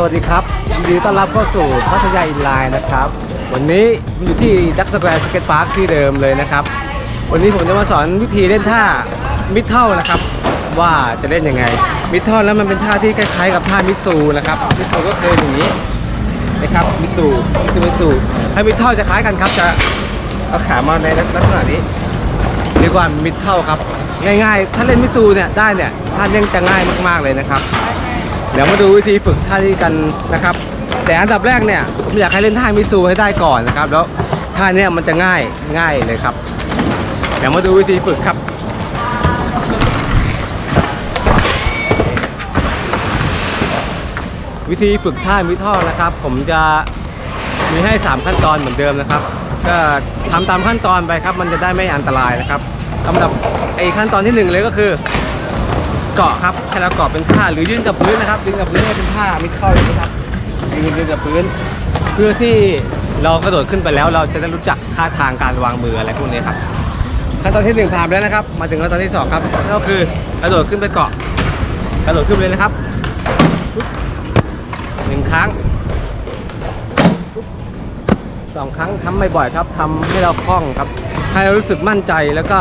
สวัสดีครับยินดีต้อนรับเข้าสู่พัทยาอินไลน์นะครับ วันนี้อยู่ที่ดักสแควร์สเก็ตพาร์คที่เดิมเลยนะครับ วันนี้ผมจะมาสอนวิธีเล่นท่ามิดเทิลนะครับ ว่าจะเล่นยังไง มิดเทิลแล้วมันเป็นท่าที่คล้ายๆกับท่ามิดซูนะครับ มิดซูก็คืออย่างนี้นะครับ มิดซูนี่คือมิดซูถ้ามิดเทิลจะคล้ายกันครับ จะเอาขามาในลักษณะนี้เรียกว่ามิดเทิลครับ ง่าย ๆ ถ้าเล่นมิดซูเนี่ยได้เนี่ยท่าเล่นจะง่ายมากๆเลยนะครับ เดี๋ยวมาดูวิธีฝึกท่านี้กันนะครับ แต่อันดับแรกเนี่ยผมอยากให้เล่นท่ามิซูให้ได้ก่อนนะครับ แล้วท่านี้มันจะง่ายง่ายเลยครับ เดี๋ยวมาดูวิธีฝึกครับวิธีฝึกท่ามิทิลนะครับ ผมจะมีให้ 3 ขั้นตอนเหมือนเดิมนะครับ ก็ทำตามขั้นตอนไปครับ มันจะได้ไม่อันตรายนะครับลำดับไอ้ขั้นตอนที่หนึ่งเลยก็คือ เกาะครับให้เราเกาะเป็นท่าหรือยืนกับพื้นนะครับยืนกับพื้นให้เป็นท่ามิดเทิลเลยนะครับยืนยืนกับพื้น เพื่อที่เรากระโดดขึ้นไปแล้ว เราจะได้รู้จักท่าทางการวางมืออะไรพวกนี้ครับขั้นตอนที่หนึ่งผ่านไปแล้วนะครับ มาถึงขั้นตอนที่สองครับก็คือกระโดดขึ้นไปเกาะกระโดดขึ้นเลยนะครับหนึ่งครั้งสองครั้งทำบ่อยๆครับทำให้เราคล่องครับ ให้เรารู้สึกมั่นใจแล้วก็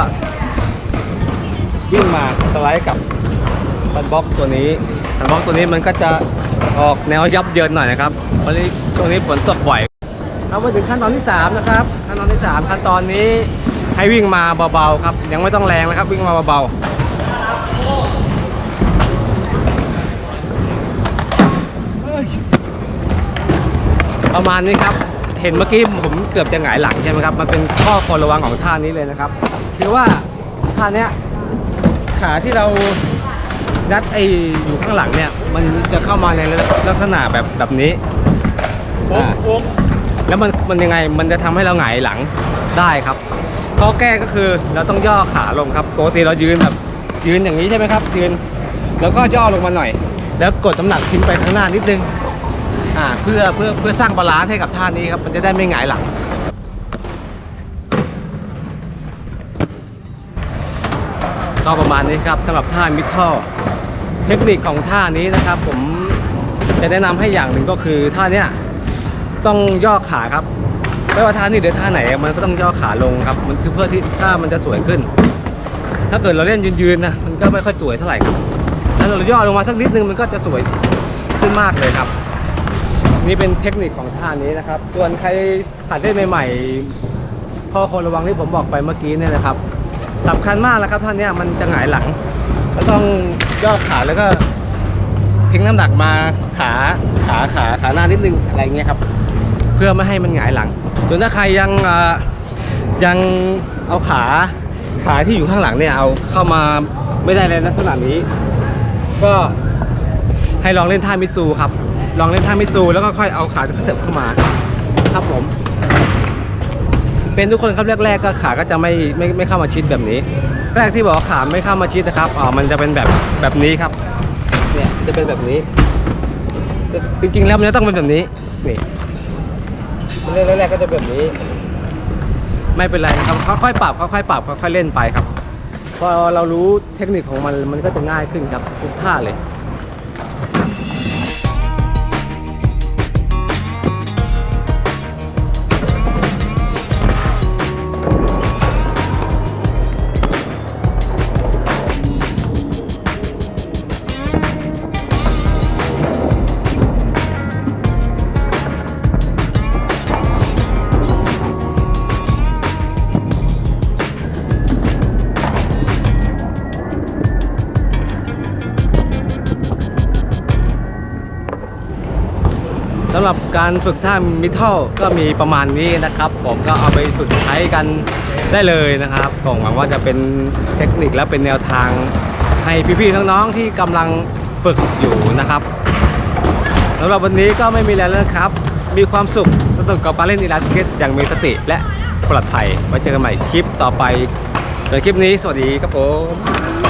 วิ่งมาสไลด์กับ บันบล็อกตัวนี้บันบล็อกตัวนี้มันก็จะออกแนวยับเยินหน่อยนะครับเพราะนี้ช่วงนี้ฝนตกบ่อยเรามาถึงขั้นตอนที่ 3 นะครับ ขั้นตอนที่ 3 ขั้นตอนนี้ให้วิ่งมาเบาๆครับ ยังไม่ต้องแรงนะครับ วิ่งมาเบาๆประมาณนี้ครับ เห็นเมื่อกี้ผมเกือบจะหงายหลังใช่ไหมครับ มันเป็นข้อควรระวังของท่านี้เลยนะครับ คือว่าท่าเนี้ยขาที่เรา ยัดไออยู่ข้างหลังเนี่ย มันจะเข้ามาในลักษณะแบบแบบนี้อ่าแล้วมันมันยังไงมันจะทำให้เราหงายหลังได้ครับข้อแก้ก็คือเราต้องย่อขาลงครับปกติเรายืนแบบยืนอย่างนี้ใช่ไหมครับ ยืน แล้วก็ย่อลงมาหน่อย แล้วกดน้ำหนักทิ้งไปข้างหน้านิดนึงอ่าเพื่อเพื่อเพื่อสร้างบาลานซ์ให้กับท่านี้ครับ มันจะได้ไม่หงายหลังก็ประมาณนี้ครับสำหรับท่ามิดทัล เทคนิคของท่านี้นะครับผมจะแนะนำให้อย่างหนึ่งก็คือท่าเนี้ยต้องย่อขาครับไม่ว่าท่านี้หรือท่าไหนมันก็ต้องย่อขาลงครับมันคือเพื่อที่ท่ามันจะสวยขึ้น ถ้าเกิดเราเล่นยืนๆนะมันก็ไม่ค่อยสวยเท่าไหร่ครับถ้าเราย่อลงมาสักนิดนึงมันก็จะสวยขึ้นมากเลยครับ นี่เป็นเทคนิคของท่านี้นะครับส่วนใครหัดเล่นใหม่ๆข้อควรระวังที่ผมบอกไปเมื่อกี้เนี่ยนะครับสำคัญมากแล้วครับท่านเนี้ยมันจะหงายหลัง ก็ต้องย่อขาแล้วก็ทิ้งน้ำหนักมาขาขาขาขาหน้านิดนึงอะไรเงี้ยครับ เพื่อไม่ให้มันหงายหลังส่วนถ้าใครยังยังเอาขาขาที่อยู่ข้างหลังเนี่ยเอาเข้ามาไม่ได้ในลักษณะนี้ ก็ให้ลองเล่นท่ามิซูครับ ลองเล่นท่ามิซูแล้วก็ค่อยเอาขาเถิบเข้ามา ครับผม เป็นทุกคนครับแรกๆก็ขาก็จะไม่ไม่ไม่เข้ามาชิดแบบนี้ แรกที่บอกขาไม่เข้ามาชิดนะครับอ๋อมันจะเป็นแบบแบบนี้ครับเนี่ยจะเป็นแบบนี้จริงๆแล้วมันจะต้องเป็นแบบนี้นี่แรกๆก็จะแบบนี้ ไม่เป็นไรนะครับค่อยๆปรับค่อยๆปรับค่อยๆเล่นไปครับ พอเรารู้เทคนิคของมันมันก็จะง่ายขึ้นครับทุกท่าเลยำหรับการฝึกท่ามิทัลก็มีประมาณนี้นะครับ ผมก็เอาไปฝึกใช้กันได้เลยนะครับผมหวังว่าจะเป็นเทคนิคและเป็นแนวทางให้พี่ๆน้องๆที่กำลังฝึกอยู่นะครับสำหรับวันนี้ก็ไม่มีแล้วนะครับ มีความสุขสนุกกับการเล่นอีลาสเก็ตอย่างมีสติและปลอดภัยไว้เจอกันใหม่คลิปต่อไปในคลิปนี้สวัสดีครับผม